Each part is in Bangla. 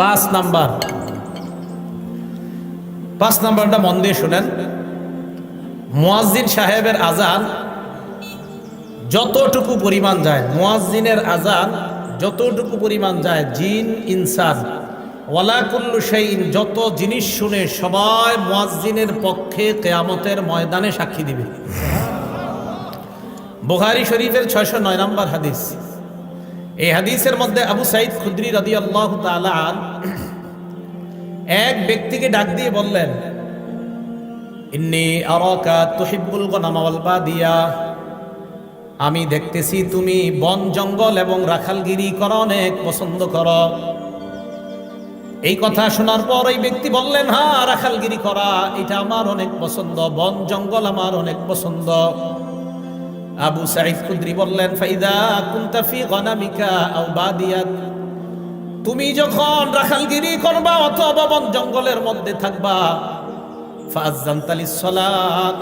পাঁচ নাম্বার। পাঁচ নাম্বারটা মন দিয়ে শুনেন। মুয়াজ্জিন সাহেবের আজান যতটুকু পরিমাণ যায়, মুয়াজ্জিনের আজান যতটুকু পরিমাণ যায়, জিন, ইনসান, ওয়ালা কুল্লু শাইইন, যত জিনিস শুনে সবাই মুয়াজ্জিনের পক্ষে কেয়ামতের ময়দানে সাক্ষী দিবে। বুখারী শরীফের ছয়শো নয় নম্বর হাদিস। এই হাদিসের মধ্যে আবু সাইদ খুদ্রি রাদি আল্লাহ এক ব্যক্তিকে ডাক দিয়ে বললেন আমি দেখতেছি তুমি বন, জঙ্গল এবং রাখালগিরি করা অনেক পছন্দ করো। এই কথা শোনার পর ওই ব্যক্তি বললেন হ্যাঁ রাখালগিরি করা, এটা আমার অনেক পছন্দ, বন, জঙ্গল আমার অনেক পছন্দ। আবু সাইদ খুদ্রি বললেন, ফাইদা কুনতা ফি গনামিকা আও বাদিয়াত তুমি যখন রাখালগিরি করবা অথবা বন জঙ্গলের মধ্যে থাকবা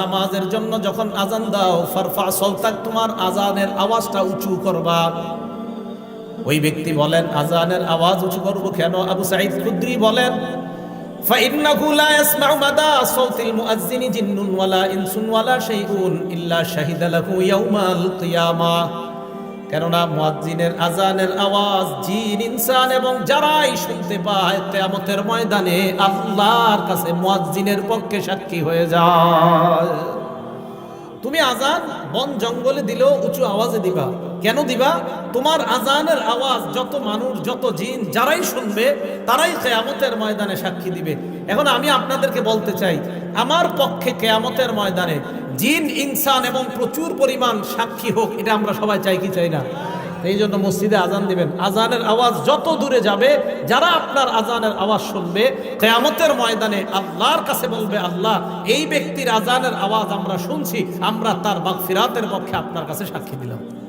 নামাজের জন্য যখন আজান দাও, ফারফা সলতাক, তোমার আজানের আওয়াজটা উঁচু করবা। ওই ব্যক্তি বলেন আজানের আওয়াজ উঁচু করব কেন? আবু সাইদ খুদ্রি বলেন فإنه لا يسمع مدى صوت المؤذن جن ولا إنس ولا شيء إلا شهد له يوم القيامة কেননা মুয়াজ্জিনের আজানের আওয়াজ জিন ইনসান এবং যারাই শুনতে পায় কিয়ামতের ময়দানে আল্লাহর কাছে মুয়াজ্জিনের পক্ষে সাক্ষী হয়ে যায় তুমি আজান বন জঙ্গলে দিলেও উঁচু আওয়াজে দিবা। কেন দিবা? তোমার আজানের আওয়াজ যত মানুষ, যত জিন, যারাই শুনবে, তারাই কেয়ামতের ময়দানে সাক্ষী দিবে। এখন আমি আপনাদেরকে বলতে চাই, আমার পক্ষে কেয়ামতের ময়দানে জিন, ইনসান এবং প্রচুর পরিমাণ সাক্ষী হোক, এটা আমরা সবাই চাই কি চাই না? এই জন্য মসজিদে আজান দিবেন। আজানের আওয়াজ যত দূরে যাবে, যারা আপনার আজানের আওয়াজ শুনবে, কেয়ামতের ময়দানে আল্লাহর কাছে বলবে, আল্লাহ, এই ব্যক্তির আজানের আওয়াজ আমরা শুনছি, আমরা তার বাগফিরাতের পক্ষে আপনার কাছে সাক্ষী দিলাম।